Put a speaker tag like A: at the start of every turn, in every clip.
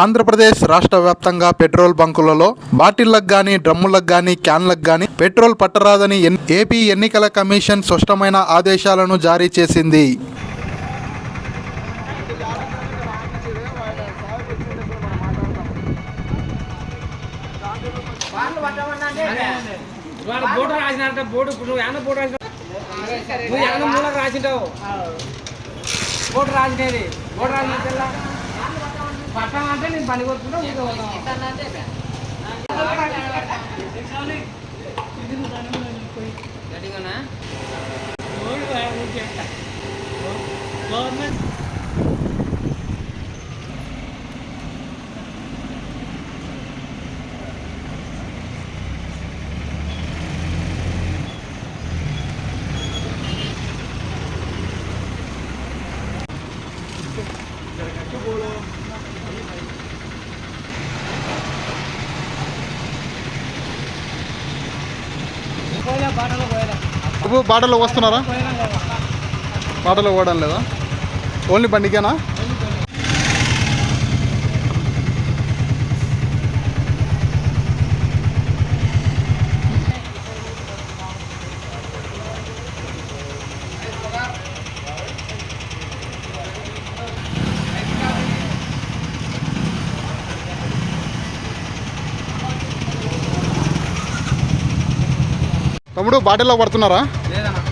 A: ఆంధ్రప్రదేశ్ రాష్ట్ర వ్యాప్తంగా పెట్రోల్ బంకులలో బాటిళ్ళకు గాని డ్రమ్ములకు గాని క్యాన్లకు గాని పెట్రోల్ పట్టరాదని ఏపీ ఎన్నికల కమిషన్ స్పష్టమైన ఆదేశాలను జారీ చేసింది.
B: బోర్డు రాసినట్ట బోర్డు నువ్వు ఏమన్నా బోర్డు రాసిన నువ్వు ఏమన్నా మూలకు రాసింటావు? బోర్డు రాసినది. బోర్డు పట్టం అంటే నేను పని కొడుతున్నా నీకు గట్టిగానా పోయినా
A: బాబు బాటలో వస్తున్నారా? బాటలో పోవడం లేదా? ఓన్లీ బండికేనా? తమ్ముడు బాటిల్లో పడుతున్నారా?
B: లేదన్నా.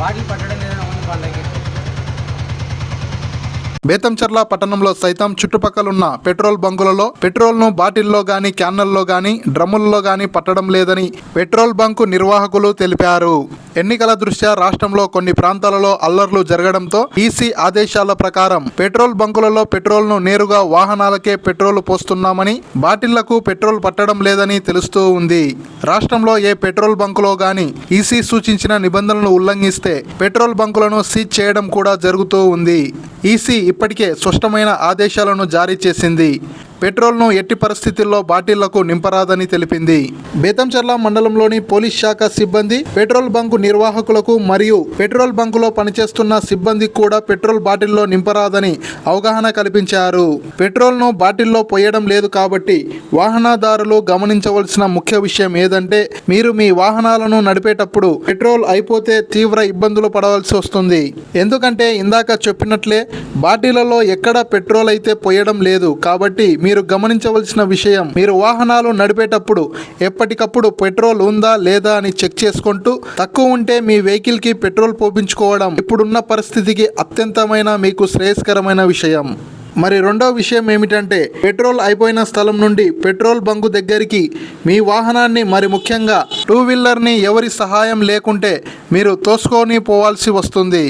B: బాటిల్ పట్టడం లేదన్నా వాళ్ళకి.
A: బేతంచెర్ల పట్టణంలో సైతం చుట్టుపక్కలున్న పెట్రోల్ బంకులలో పెట్రోల్ను బాటిల్లో గాని క్యాన్లలో గాని డ్రమ్ముల్లో గాని పట్టడం లేదని పెట్రోల్ బంకు నిర్వాహకులు తెలిపారు. ఎన్నికల దృష్ట్యా రాష్ట్రంలో కొన్ని ప్రాంతాలలో అల్లర్లు జరగడంతో ఈసీ ఆదేశాల ప్రకారం పెట్రోల్ బంకులలో పెట్రోల్ను నేరుగా వాహనాలకే పెట్రోల్ పోస్తున్నామని బాటిళ్ళకు పెట్రోల్ పట్టడం లేదని తెలుస్తూ ఉంది. రాష్ట్రంలో ఏ పెట్రోల్ బంకులో గాని ఈసీ సూచించిన నిబంధనలను ఉల్లంఘిస్తే పెట్రోల్ బంకులను సీజ్ చేయడం కూడా జరుగుతూ ఉంది. ఈసీ ఇప్పటికే స్పష్టమైన ఆదేశాలను జారీ చేసింది. పెట్రోల్ను ఎట్టి పరిస్థితుల్లో బాటిళ్ళకు నింపరాదని తెలిపింది. బేతంచెర్ల మండలంలోని పోలీస్ శాఖ సిబ్బంది పెట్రోల్ బంకు నిర్వాహకులకు మరియు పెట్రోల్ బంకులో పనిచేస్తున్న సిబ్బంది కూడా పెట్రోల్ బాటిల్లో నింపరాదని అవగాహన కల్పించారు. పెట్రోల్ను బాటిల్లో పోయడం లేదు కాబట్టి వాహనదారులు గమనించవలసిన ముఖ్య విషయం ఏదంటే మీరు మీ వాహనాలను నడిపేటప్పుడు పెట్రోల్ అయిపోతే తీవ్ర ఇబ్బందులు పడవలసి వస్తుంది. ఎందుకంటే ఇందాక చెప్పినట్లే బాటిలలో ఎక్కడ పెట్రోల్ అయితే పోయడం లేదు కాబట్టి మీరు గమనించవలసిన విషయం మీరు వాహనాలు నడిపేటప్పుడు ఎప్పటికప్పుడు పెట్రోల్ ఉందా లేదా అని చెక్ చేసుకుంటూ తక్కువ ఉంటే మీ వెహికల్కి పెట్రోల్ పోపించుకోవడం ఇప్పుడున్న పరిస్థితికి అత్యంతమైన మీకు శ్రేయస్కరమైన విషయం. మరి రెండో విషయం ఏమిటంటే పెట్రోల్ అయిపోయిన స్థలం నుండి పెట్రోల్ బంకు దగ్గరికి మీ వాహనాన్ని మరి ముఖ్యంగా టూ వీలర్ని ఎవరి సహాయం లేకుంటే మీరు తోసుకొని పోవాల్సి వస్తుంది.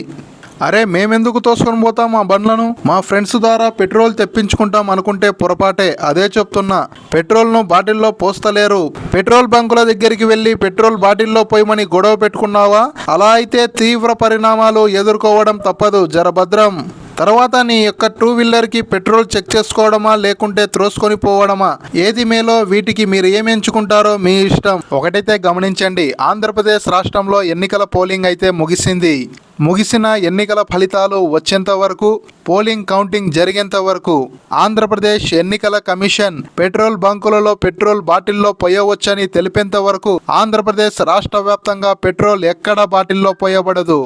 A: అరే మేమెందుకు తోసుకొని పోతాం మా బండ్లను? మా ఫ్రెండ్స్ ద్వారా పెట్రోల్ తెప్పించుకుంటాం అనుకుంటే పొరపాటే అదే చెప్తున్నా. పెట్రోల్ను బాటిల్లో పోస్తలేరు. పెట్రోల్ బంకుల దగ్గరికి వెళ్ళి పెట్రోల్ బాటిల్లో పోయమని గొడవ పెట్టుకున్నావా? అలా అయితే తీవ్ర పరిణామాలు ఎదుర్కోవడం తప్పదు జరభద్రం. తర్వాత నీ యొక్క టూ వీలర్కి పెట్రోల్ చెక్ చేసుకోవడమా లేకుంటే త్రోసుకొని పోవడమా? ఏది మేలో వీటికి మీరు ఏమి ఎంచుకుంటారో మీ ఇష్టం. ఒకటైతే గమనించండి ఆంధ్రప్రదేశ్ రాష్ట్రంలో ఎన్నికల పోలింగ్ అయితే ముగిసింది. ముగిసిన ఎన్నికల ఫలితాలు వచ్చేంత వరకు పోలింగ్ కౌంటింగ్ జరిగేంత వరకు ఆంధ్రప్రదేశ్ ఎన్నికల కమిషన్ పెట్రోల్ బంకులలో పెట్రోల్ బాటిల్లో పోయవచ్చని తెలిపేంత వరకు ఆంధ్రప్రదేశ్ రాష్ట్ర వ్యాప్తంగా పెట్రోల్ ఎక్కడ బాటిల్లో పోయబడదు.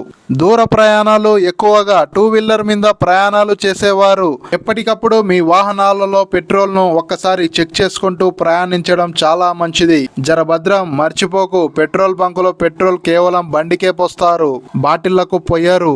A: దూర ప్రయాణాలు ఎక్కువగా టూ వీలర్ మీద ప్రయాణాలు చేసేవారు. ఎప్పటికప్పుడు మీ వాహనాలలో పెట్రోల్ను ఒక్కసారి చెక్ చేసుకుంటూ ప్రయాణించడం చాలా మంచిది. జరభద్రం మర్చిపోకు. పెట్రోల్ బంకులో పెట్రోల్ కేవలం బండికే పోస్తారు. బాటిళ్ళకు పోయారు.